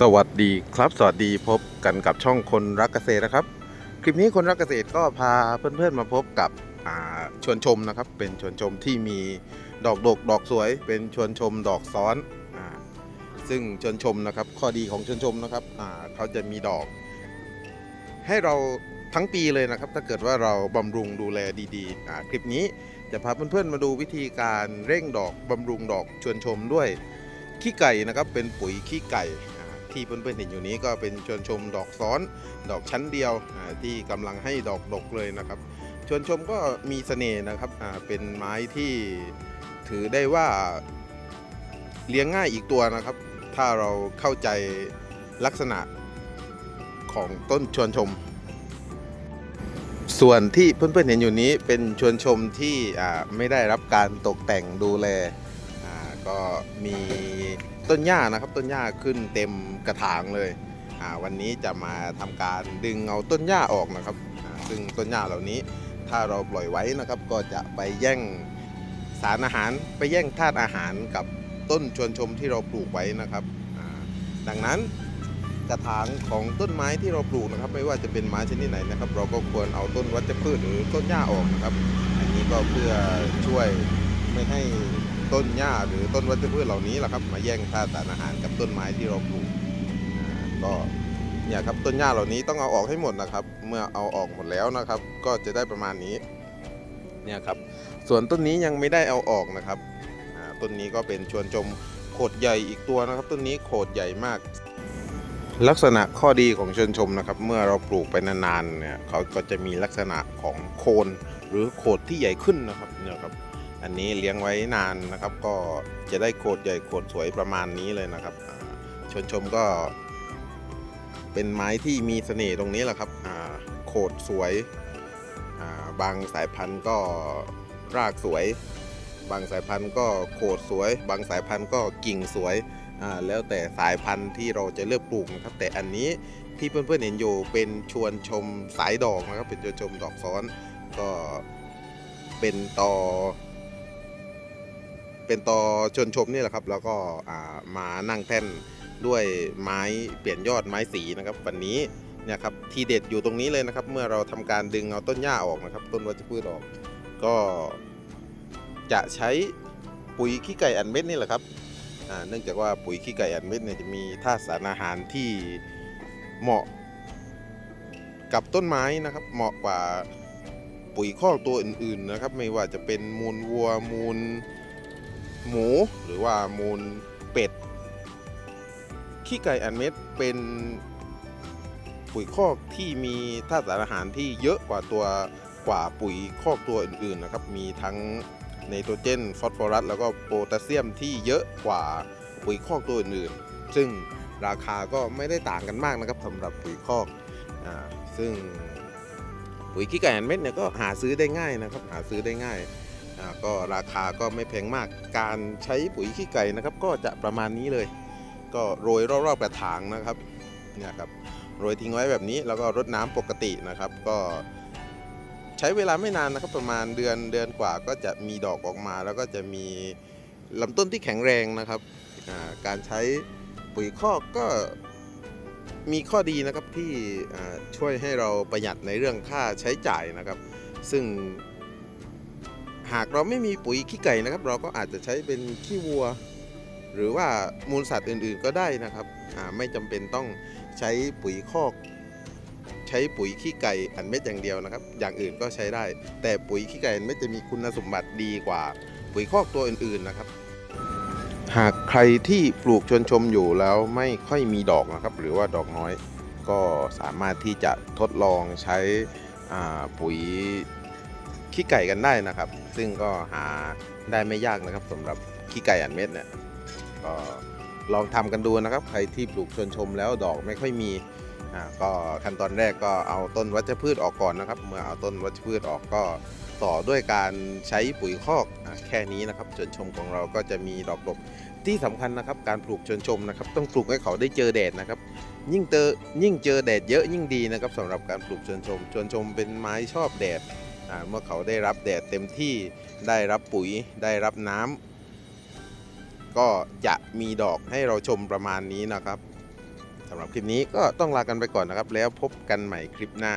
สวัสดีครับ สวัสดีพบกันกับช่องคนรักเกษตรนะครับ คลิปนี้คนรักเกษตรก็พาเพื่อนๆมาพบกับชวนชมนะครับ เป็นชวนชมที่มีดอกดกดอกสวย เป็นชวนชมดอกซ้อนอซึ่งชวนชมนะครับ ข้อดีของชวนชมนะครับเขาจะมีดอก ให้เราทั้งปีเลยนะครับ ถ้าเกิดว่าเราบำรุงดูแลดีๆคลิปนี้จะพาเพื่อนๆมาดูวิธีการเร่งดอกบำรุงดอกชวนชมด้วยขี้ไก่นะครับเป็นปุ๋ยขี้ไก่ ที่เพื่อนๆเห็นอยู่นี้ก็เป็นชวนชมดอกซ้อน ดอกชั้นเดียวที่กำลังให้ดอกดกเลยนะครับ ชวนชมก็มีเสน่ห์นะครับเป็นไม้ที่ถือได้ว่าเลี้ยงง่ายอีกตัวนะครับ ถ้าเราเข้าใจลักษณะของต้นชวนชม ส่วนที่เพื่อนๆเห็นอยู่นี้เป็นชวนชมที่ไม่ได้รับการตกแต่งดูแลก็มี ต้นหญ้านะครับ ต้นหญ้าขึ้นเต็มกระถางเลยวันนี้จะมาทำการดึงเอาต้นหญ้าออกนะครับ ซึ่งต้นหญ้าเหล่านี้ถ้าเราปล่อยไว้นะครับ ก็จะไปแย่งสารอาหารไปแย่งธาตุอาหารกับต้นชวนชมที่เราปลูกไว้นะครับดังนั้นกระถางของต้นไม้ที่เราปลูกนะครับ ไม่ว่าจะเป็นไม้ชนิดไหนนะครับ เราก็ควรเอาต้นวัชพืชหรือต้นหญ้าออกนะครับ อันนี้ก็เพื่อช่วยไม่ให้ ต้นหญ้าหรือต้นวัชพืชเหล่านี้แหละครับ มาแย่งธาตุสารอาหารกับต้นไม้ที่เราปลูกก็เนี่ยครับต้นหญ้าเหล่านี้ต้องเอาออกให้หมดนะครับ เมื่อเอาออกหมดแล้วนะครับ ก็จะได้ประมาณนี้เนี่ยครับส่วนต้นนี้ยังไม่ได้เอาออกนะครับต้นนี้ก็เป็นชวนชมโขดใหญ่อีกตัวนะครับ ต้นนี้โขดใหญ่มาก ลักษณะข้อดีของชวนชมนะครับ เมื่อเราปลูกไปนานๆเนี่ยเขาก็จะมีลักษณะของโคนหรือโขดที่ใหญ่ขึ้นนะครับเนี่ยครับ อันนี้เลี้ยงไว้นานนะครับ ก็จะได้โขดใหญ่โขดสวยประมาณนี้เลยนะครับชวนชมก็เป็นไม้ที่มีเสน่ห์ตรงนี้แหละครับโขดสวยบางสายพันธุ์ก็รากสวย บางสายพันธุ์ก็โขดสวย บางสายพันธุ์ก็กิ่งสวยแล้วแต่สายพันธุ์ที่เราจะเลือกปลูกนะครับ แต่อันนี้ที่เพื่อนๆเห็นอยู่เป็นชวนชมสายดอกนะครับ เป็นชวนชมดอกซ้อนก็เป็นต่อ เป็นต่อชนชมนี่แหละครับ แล้วก็มานั่งแท่นด้วยไม้เปลี่ยนยอดไม้สีนะครับ วันนี้เนี่ยครับทีเด็ดอยู่ตรงนี้เลยนะครับ เมื่อเราทำการดึงเอาต้นหญ้าออกนะครับ ต้นวัชพืชออก ก็จะใช้ปุ๋ยขี้ไก่อันเม็ดนี่แหละครับเนื่องจากว่าปุ๋ยขี้ไก่อันเม็ดเนี่ยจะมีธาตุสารอาหารที่เหมาะกับต้นไม้นะครับ เหมาะกว่าปุ๋ยคอตัวอื่นๆนะครับ ไม่ว่าจะเป็นมูลวัวมูล หมูหรือว่ามูลเป็ด ขี้ไก่อันเม็ดเป็นปุ๋ยคอกที่มีธาตุสารอาหารที่เยอะกว่าตัวกว่าปุ๋ยคอกตัวอื่นๆนะครับ มีทั้งไนโตรเจนฟอสฟอรัส แล้วก็โพแทสเซียมที่เยอะกว่าปุ๋ยคอกตัวอื่นๆ ซึ่งราคาก็ไม่ได้ต่างกันมากนะครับสำหรับปุ๋ยคอกอ่าซึ่งปุ๋ยขี้ไก่อันเม็ดเนี่ยก็หาซื้อได้ง่ายนะครับ หาซื้อได้ง่าย ก็ราคาก็ไม่แพงมากการใช้ปุ๋ยขี้ไก่นะครับ ก็จะประมาณนี้เลย ก็โรยรอบๆกระถางนะครับเนี่ยครับโรยทิ้งไว้แบบนี้แล้วก็รดน้ำปกตินะครับ ก็ใช้เวลาไม่นานนะครับประมาณเดือนเดือนกว่าก็จะมีดอกออกมา แล้วก็จะมีลำต้นที่แข็งแรงนะครับการใช้ปุ๋ยคอกก็มีข้อดีนะครับที่ช่วยให้เราประหยัดในเรื่องค่าใช้จ่ายนะครับ ซึ่ง หากเราไม่มีปุ๋ยขี้ไก่นะครับ เราก็อาจจะใช้เป็นขี้วัว หรือว่ามูลสัตว์อื่นๆก็ได้นะครับไม่จำเป็นต้องใช้ปุ๋ยคอก ใช้ปุ๋ยขี้ไก่อันเม็ดอย่างเดียวนะครับ อย่างอื่นก็ใช้ได้ แต่ปุ๋ยขี้ไก่อันเม็ดจะมีคุณสมบัติดีกว่า ปุ๋ยคอกตัวอื่นๆนะครับ หากใครที่ปลูกชวนชมอยู่แล้วไม่ค่อยมีดอกนะครับ หรือว่าดอกน้อยก็สามารถที่จะทดลองใช้ปุ๋ย ขี้ไก่กันได้นะครับ ซึ่งก็หาได้ไม่ยากนะครับสำหรับขี้ไก่อันเม็ดเนี่ยก็ลองทำกันดูนะครับ ใครที่ปลูกชวนชมแล้วดอกไม่ค่อยมีอ่าก็ขั้นตอนแรกก็เอาต้นวัชพืชออกก่อนนะครับ เมื่อเอาต้นวัชพืชออกก็ต่อด้วยการใช้ปุ๋ยคอกอะแค่นี้นะครับชวนชมของเราก็จะมีดอกดกที่สำคัญนะครับ การปลูกชวนชมนะครับ ต้องปลูกให้เขาได้เจอแดดนะครับ ยิ่งเจอยิ่งเจอแดดเยอะยิ่งดีนะครับสำหรับการปลูกชวนชมชวนชมเป็นไม้ชอบแดด เมื่อเขาได้รับแดดเต็มที่ได้รับปุ๋ยได้รับน้ำก็จะมีดอกให้เราชมประมาณนี้นะครับสำหรับคลิปนี้ก็ต้องลากันไปก่อนนะครับ แล้วพบกันใหม่คลิปหน้า